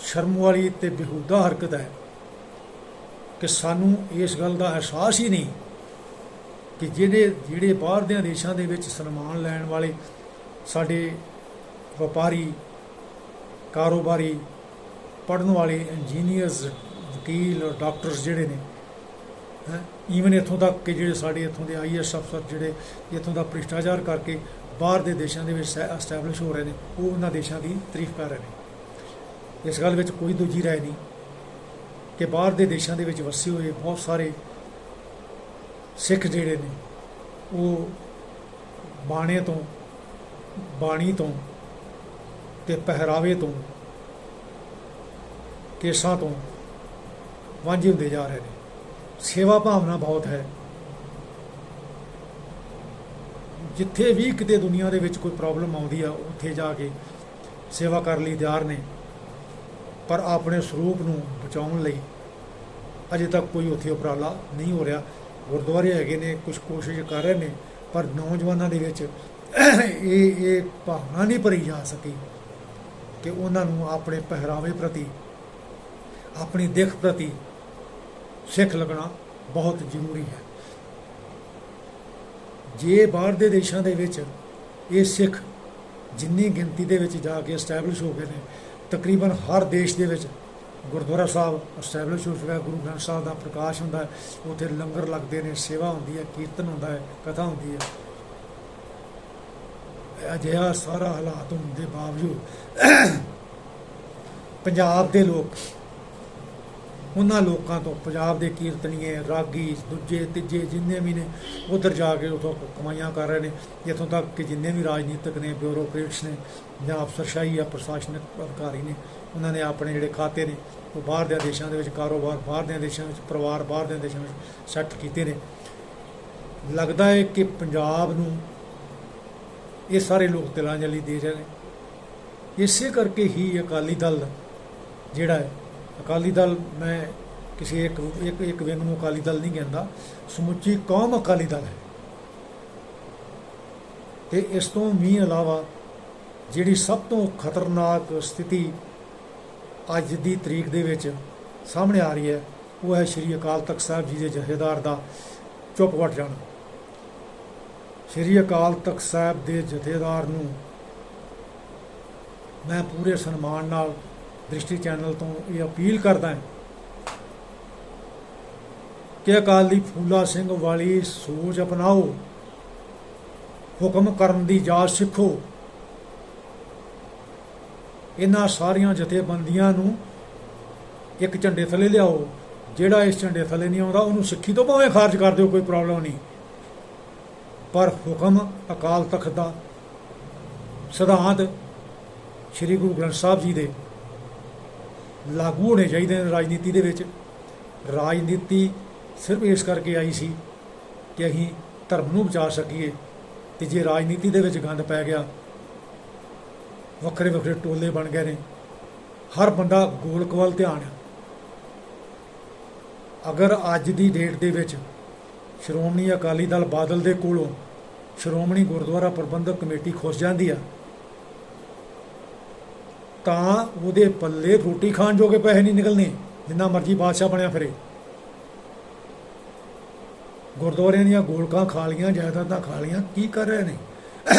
ਸ਼ਰਮ ਵਾਲੀ ਤੇ ਬੇਹੂਦਾ ਹਰਕਤ ਹੈ ਕਿ ਸਾਨੂੰ ਇਸ ਗੱਲ ਦਾ ਅਹਿਸਾਸ ਹੀ ਨਹੀਂ ਕਿ ਜਿਹੜੇ ਜਿਹੜੇ ਬਾਹਰ ਦੇ ਦੇਸ਼ਾਂ ਦੇ ਵਿੱਚ ਸਨਮਾਨ ਲੈਣ ਵਾਲੇ ਸਾਡੇ ਵਪਾਰੀ, ਕਾਰੋਬਾਰੀ ਪੜਨ ਵਾਲੇ ਇੰਜੀਨੀਅਰਸ ਵਕੀਲ ਡਾਕਟਰਸ ਜਿਹੜੇ ਨੇ ਹੈ। ਈਵਨ ਇੱਥੋਂ ਤੱਕ ਕਿ ਜਿਹੜੇ ਸਾਡੇ ਇੱਥੋਂ ਦੇ ਆਈਐਸ ਅਫਸਰ ਜਿਹੜੇ ਇੱਥੋਂ ਦਾ ਭ੍ਰਿਸ਼ਟਾਚਾਰ ਕਰਕੇ ਬਾਹਰ ਦੇ ਦੇਸ਼ਾਂ ਦੇ ਵਿੱਚ ਐਸਟੈਬਲਿਸ਼ ਹੋ ਰਹੇ ਨੇ, ਉਹ ਉਹਨਾਂ ਦੇਸ਼ਾਂ ਦੀ ਤਾਰੀਫ ਕਰ ਰਹੇ ਨੇ। ਇਸ ਗੱਲ ਵਿੱਚ ਕੋਈ ਦੂਜੀ ਰਾਏ ਨਹੀਂ ਕਿ ਬਾਹਰ ਦੇ ਦੇਸ਼ਾਂ ਦੇ ਵਿੱਚ ਵਸੇ ਹੋਏ ਬਹੁਤ ਸਾਰੇ ਸਿੱਖ ਜਿਹੜੇ ਨੇ, ਉਹ ਬਾਣੇ ਤੋਂ, ਬਾਣੀ ਤੋਂ ਤੇ ਪਹਿਰਾਵੇ ਤੋਂ, ਕੇਸਾਂ ਤੋਂ ਵਾਂਝੇ ਹੁੰਦੇ ਜਾ ਰਹੇ ਨੇ। ਸੇਵਾ ਭਾਵਨਾ ਬਹੁਤ ਹੈ। ਜਿੱਥੇ ਵੀ ਕਿਤੇ ਦੁਨੀਆ ਦੇ ਵਿੱਚ ਕੋਈ ਪ੍ਰੋਬਲਮ ਆਉਂਦੀ ਆ, ਉੱਥੇ ਜਾ ਕੇ ਸੇਵਾ ਕਰਨ ਲਈ ਤਿਆਰ ਨੇ। ਪਰ ਆਪਣੇ ਸਰੂਪ ਨੂੰ ਬਚਾਉਣ ਲਈ ਅਜੇ ਤੱਕ ਕੋਈ ਉੱਥੇ ਉਪਰਾਲਾ ਨਹੀਂ ਹੋ ਰਿਹਾ। ਗੁਰਦੁਆਰੇ ਹੈਗੇ ਨੇ ਕੁਝ ਕੋਸ਼ਿਸ਼ ਕਰ ਰਹੇ ਨੇ, ਪਰ ਨੌਜਵਾਨਾਂ ਦੇ ਵਿੱਚ ਇਹ ਇਹ ਭਾਵਨਾ ਨਹੀਂ ਭਰੀ ਜਾ ਸਕੀ ਕਿ ਉਹਨਾਂ ਨੂੰ ਆਪਣੇ ਪਹਿਰਾਵੇ ਪ੍ਰਤੀ, ਆਪਣੀ ਦਿੱਖ ਪ੍ਰਤੀ ਸਿੱਖ ਲੱਗਣਾ ਬਹੁਤ ਜ਼ਰੂਰੀ ਹੈ। ਜੇ ਬਾਹਰ ਦੇ ਦੇਸ਼ਾਂ ਦੇ ਵਿੱਚ ਇਹ ਸਿੱਖ ਜਿੰਨੀ ਗਿਣਤੀ ਦੇ ਵਿੱਚ ਜਾ ਕੇ ਐਸਟੈਬਲਿਸ਼ ਹੋ ਗਏ ਨੇ, ਤਕਰੀਬਨ ਹਰ ਦੇਸ਼ ਦੇ ਵਿੱਚ ਗੁਰਦੁਆਰਾ ਸਾਹਿਬ ਐਸਟੈਬਲਿਸ਼ ਹੋ ਚੁੱਕਾ ਗੁਰੂ ਗ੍ਰੰਥ ਸਾਹਿਬ ਦਾ ਪ੍ਰਕਾਸ਼ ਹੁੰਦਾ ਉੱਥੇ ਲੰਗਰ ਲੱਗਦੇ ਨੇ, ਸੇਵਾ ਹੁੰਦੀ ਹੈ, ਕੀਰਤਨ ਹੁੰਦਾ ਹੈ, ਕਥਾ ਹੁੰਦੀ ਹੈ। ਅਜਿਹਾ ਸਾਰਾ ਹਾਲਾਤ ਹੋਣ ਦੇ ਬਾਵਜੂਦ ਪੰਜਾਬ ਦੇ ਲੋਕ ਉਹਨਾਂ ਲੋਕਾਂ ਤੋਂ ਪੰਜਾਬ ਦੇ ਕੀਰਤਨੀਏ, ਰਾਗੀ, ਦੂਜੇ, ਤੀਜੇ ਜਿੰਨੇ ਵੀ ਨੇ, ਉਧਰ ਜਾ ਕੇ ਉਥੋਂ ਕਮਾਈਆਂ ਕਰ ਰਹੇ ਨੇ। ਇੱਥੋਂ ਤੱਕ ਕਿ ਜਿੰਨੇ ਵੀ ਰਾਜਨੀਤਿਕ ਨੇ ਬਿਊਰੋਕਰੇਟਸ ਨੇ, ਜਾਂ ਅਫਸਰਸ਼ਾਹੀ ਜਾਂ ਪ੍ਰਸ਼ਾਸਨਿਕ ਅਧਿਕਾਰੀ ਨੇ, ਉਹਨਾਂ ਨੇ ਆਪਣੇ ਜਿਹੜੇ ਖਾਤੇ ਨੇ, ਉਹ ਬਾਹਰ ਦੇ ਦੇਸ਼ਾਂ ਦੇ ਵਿੱਚ ਕਾਰੋਬਾਰ, ਬਾਹਰ ਦੇ ਦੇਸ਼ਾਂ ਵਿੱਚ ਪਰਿਵਾਰ, ਬਾਹਰ ਦੇ ਦੇਸ਼ਾਂ ਵਿੱਚ ਸੈੱਟ ਕੀਤੇ ਨੇ। ਲੱਗਦਾ ਹੈ ਕਿ ਪੰਜਾਬ ਨੂੰ ਇਹ ਸਾਰੇ ਲੋਕ ਤਿਲਾਂਜਲੀ ਦੇ ਰਹੇ ਨੇ। ਇਸੇ ਕਰਕੇ ਹੀ ਅਕਾਲੀ ਦਲ ਜਿਹੜਾ ਹੈ ਅਕਾਲੀ ਦਲ, ਮੈਂ ਕਿਸੇ ਇੱਕ ਇੱਕ ਇੱਕ ਵਿੰਗ ਨੂੰ ਅਕਾਲੀ ਦਲ ਨਹੀਂ ਕਹਿੰਦਾ, ਸਮੁੱਚੀ ਕੌਮ ਅਕਾਲੀ ਦਲ ਹੈ। ਤੇ ਇਸ ਤੋਂ ਵੀ ਇਲਾਵਾ ਜਿਹੜੀ ਸਭ ਤੋਂ ਖਤਰਨਾਕ ਸਥਿਤੀ ਅੱਜ ਦੀ ਤਰੀਕ ਦੇ ਵਿੱਚ ਸਾਹਮਣੇ ਆ ਰਹੀ ਹੈ, ਉਹ ਹੈ ਸ਼੍ਰੀ ਅਕਾਲ ਤਖਤ ਸਾਹਿਬ ਜੀ ਦੇ ਜਥੇਦਾਰ ਦਾ ਚੁੱਪ ਵੱਟ ਜਾਣਾ। ਸ੍ਰੀ ਅਕਾਲ ਤਖਤ ਸਾਹਿਬ ਦੇ ਜਥੇਦਾਰ ਨੂੰ ਮੈਂ ਪੂਰੇ ਸਨਮਾਨ ਨਾਲ ਦ੍ਰਿਸ਼ਟੀ ਚੈਨਲ ਤੋਂ ਇਹ ਅਪੀਲ ਕਰਦਾ ਹਾਂ ਕਿ ਅਕਾਲੀ ਫੂਲਾ ਸਿੰਘ ਵਾਲੀ ਸੋਚ ਅਪਣਾਓ, ਹੁਕਮ ਕਰਨ ਦੀ ਜਾਚ ਸਿੱਖੋ। ਇਹਨਾਂ ਸਾਰੀਆਂ ਜਥੇਬੰਦੀਆਂ ਨੂੰ ਇੱਕ ਝੰਡੇ ਥੱਲੇ ਲਿਆਓ, ਜਿਹੜਾ ਇਸ ਝੰਡੇ ਥੱਲੇ ਨਹੀਂ ਆਉਂਦਾ, ਉਹਨੂੰ ਸਿੱਖੀ ਤੋਂ ਭਾਵੇਂ ਖਾਰਜ ਕਰ ਦਿਓ, ਕੋਈ ਪ੍ਰੋਬਲਮ ਨਹੀਂ। ਪਰ ਹੁਕਮ ਅਕਾਲ ਤਖਤ ਦਾ ਸਿਧਾਂਤ ਸ੍ਰੀ ਗੁਰੂ ਗ੍ਰੰਥ ਸਾਹਿਬ ਜੀ ਦੇ ਲਾਗੂ ਹੋਣੇ ਚਾਹੀਦੇ ਨੇ ਰਾਜਨੀਤੀ ਦੇ ਵਿੱਚ। ਰਾਜਨੀਤੀ ਸਿਰਫ ਇਸ ਕਰਕੇ ਆਈ ਸੀ ਕਿ ਅਸੀਂ ਧਰਮ ਨੂੰ ਬਚਾ ਸਕੀਏ ਤੇ ਜੇ ਰਾਜਨੀਤੀ ਦੇ ਵਿੱਚ ਗੰਦ ਪੈ ਗਿਆ, ਵੱਖਰੇ ਵੱਖਰੇ ਟੋਲੇ ਬਣ ਗਏ ਨੇ। ਹਰ ਬੰਦਾ ਗੋਲਕ ਵੱਲ ਧਿਆਨ ਹੈ। ਅਗਰ ਅੱਜ ਦੀ ਡੇਟ ਦੇ ਵਿੱਚ ਸ਼੍ਰੋਮਣੀ ਅਕਾਲੀ ਦਲ ਬਾਦਲ ਦੇ ਕੋਲੋਂ ਸ਼੍ਰੋਮਣੀ ਗੁਰਦੁਆਰਾ ਪ੍ਰਬੰਧਕ ਕਮੇਟੀ ਖੁੱਸ ਜਾਂਦੀ ਆ ਤਾਂ ਉਹਦੇ ਪੱਲੇ ਰੋਟੀ ਖਾਣ ਜੋਗੇ ਪੈਸੇ ਨਹੀਂ ਨਿਕਲਨੇ ਜਿੰਨਾ ਮਰਜ਼ੀ ਬਾਦਸ਼ਾਹ ਬਣਿਆ ਫਿਰੇ। ਗੁਰਦੁਆਰਿਆਂ ਦੀਆਂ ਗੋਲਕਾਂ ਖਾ ਲੀਆਂ ਜਾਇਦਾਦਾਂ ਖਾ ਲੀਆਂ ਕੀ ਕਰ ਰਹੇ ਨੇ?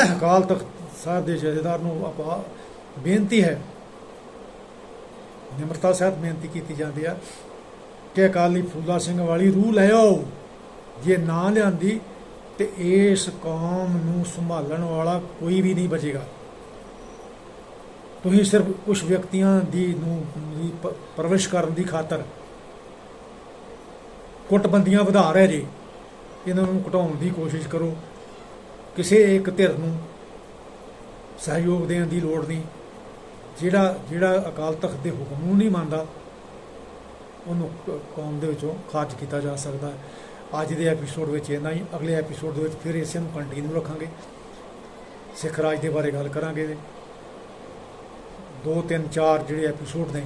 ਅਕਾਲ ਤਖਤ ਸਾਹਿਬ ਦੇ ਜਥੇਦਾਰ ਨੂੰ ਆਪਾਂ ਬੇਨਤੀ ਹੈ, ਨਿਮਰਤਾ ਸਾਹਿਬ ਬੇਨਤੀ ਕੀਤੀ ਜਾਂਦੀ ਆ ਕਿ ਅਕਾਲੀ ਫੂਲਾ ਸਿੰਘ ਵਾਲੀ ਰੂਹ ਲੈ ਆਓ, ਜੇ ਨਾ ਲਿਆਂਦੀ ਤੇ ਇਸ ਕੌਮ ਨੂੰ ਸੰਭਾਲਣ ਵਾਲਾ ਕੋਈ ਵੀ ਨਹੀਂ ਬਚੇਗਾ। ਤੁਸੀਂ ਸਿਰਫ ਕੁਝ ਵਿਅਕਤੀਆਂ ਦੀ ਨੂੰ ਦੀ ਪ- ਪਰਵਰਿਸ਼ ਕਰਨ ਦੀ ਖਾਤਰ ਕੁੱਟਬੰਦੀਆਂ ਵਧਾ ਰਹੇ ਜੇ, ਇਹਨਾਂ ਨੂੰ ਘਟਾਉਣ ਦੀ ਕੋਸ਼ਿਸ਼ ਕਰੋ। ਕਿਸੇ ਇੱਕ ਧਿਰ ਨੂੰ ਸਹਿਯੋਗ ਦੇਣ ਦੀ ਲੋੜ ਨਹੀਂ। ਜਿਹੜਾ ਜਿਹੜਾ ਅਕਾਲ ਤਖਤ ਦੇ ਹੁਕਮ ਨੂੰ ਨਹੀਂ ਮੰਨਦਾ, ਉਹਨੂੰ ਕੌਮ ਦੇ ਵਿੱਚੋਂ ਖਾਰਜ ਕੀਤਾ ਜਾ ਸਕਦਾ ਹੈ। ਅੱਜ ਦੇ ਐਪੀਸੋਡ ਵਿੱਚ ਇੰਨਾ ਹੀ। ਅਗਲੇ ਐਪੀਸੋਡ ਦੇ ਵਿੱਚ ਫਿਰ ਇਸੇ ਨੂੰ ਕੰਟੀਨਿਊ ਰੱਖਾਂਗੇ। ਸਿੱਖ ਰਾਜ ਦੇ ਬਾਰੇ ਗੱਲ ਕਰਾਂਗੇ। ਦੋ, ਤਿੰਨ, ਚਾਰ ਜਿਹੜੇ ਐਪੀਸੋਡ ਨੇ,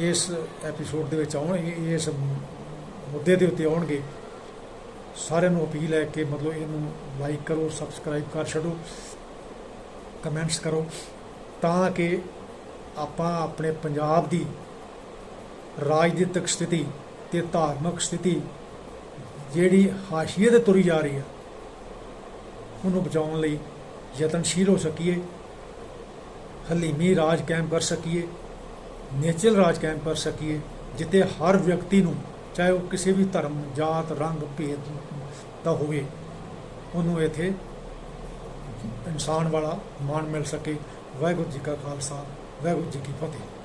ਇਸ ਐਪੀਸੋਡ ਦੇ ਵਿੱਚ ਆਉਣਗੇ ਇਸ ਮੁੱਦੇ ਦੇ ਉੱਤੇ ਆਉਣਗੇ। ਸਾਰਿਆਂ ਨੂੰ ਅਪੀਲ ਹੈ ਕਿ ਮਤਲਬ ਇਹਨੂੰ ਲਾਈਕ ਕਰੋ ਸਬਸਕ੍ਰਾਈਬ ਕਰ ਛੱਡੋ ਕਮੈਂਟਸ ਕਰੋ, ਤਾਂ ਕਿ ਆਪਾਂ ਆਪਣੇ ਪੰਜਾਬ ਦੀ ਰਾਜਨੀਤਿਕ ਸਥਿਤੀ ਤੇ ਧਾਰਮਿਕ ਸਥਿਤੀ ਜਿਹੜੀ ਹਾਸ਼ੀਏ ਤੇ ਤੁਰੀ ਜਾ ਰਹੀ ਹੈ, ਉਹਨੂੰ ਬਚਾਉਣ ਲਈ ਯਤਨਸ਼ੀਲ ਹੋ ਸਕੀਏ। ਹਲੀਮੀ ਰਾਜ ਕਾਇਮ ਕਰ ਸਕੀਏ ਨੇਚਰਲ ਰਾਜ ਕਾਇਮ ਕਰ ਸਕੀਏ, ਜਿੱਥੇ ਹਰ ਵਿਅਕਤੀ ਨੂੰ, ਚਾਹੇ ਉਹ ਕਿਸੇ ਵੀ ਧਰਮ, ਜਾਤ, ਰੰਗ, ਭੇਦ ਦਾ ਹੋਵੇ, ਉਹਨੂੰ ਇੱਥੇ ਇਨਸਾਨ ਵਾਲਾ ਮਾਣ ਮਿਲ ਸਕੇ। ਵਾਹਿਗੁਰੂ ਜੀ ਕਾ ਖਾਲਸਾ, ਵਾਹਿਗੁਰੂ ਜੀ ਕੀ ਫਤਿਹ।